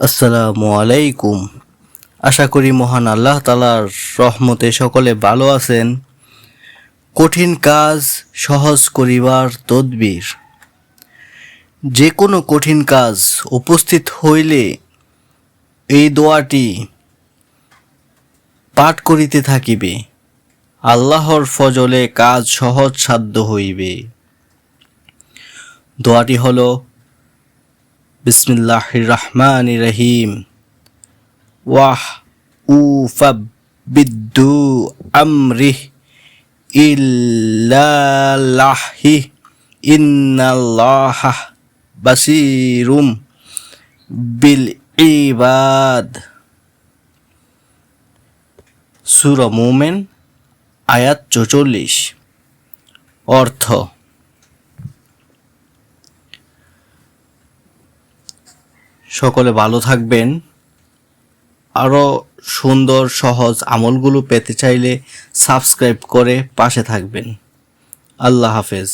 আসসালামু আলাইকুম। আশা করি মহান আল্লাহ তালার রহমতে সকলে ভালো আছেন। কঠিন কাজ, সহজ করিবার তদবির। যে কোনো কঠিন কাজ উপস্থিত হইলে এই দোয়াটি পাঠ করিতে থাকিবে। আল্লাহর ফজলে কাজ সহজ সাধ্য হইবে। দোয়াটি হলো বিসমিল্লাহ রহমান রহিম ওয়াহ উফাবিদ্দু আমরিহ ইল্লাল্লাহি ইন্নাল্লাহ বাসিরুম বিল ইবাদ সুরা মোমেন, আয়াত চৌচল্লিশ। অর্থ সকলে ভালো থাকবেন। আরও সুন্দর, সহজ আমলগুলো পেতে চাইলে সাবস্ক্রাইব করে পাশে থাকবেন। আল্লাহ হাফেজ।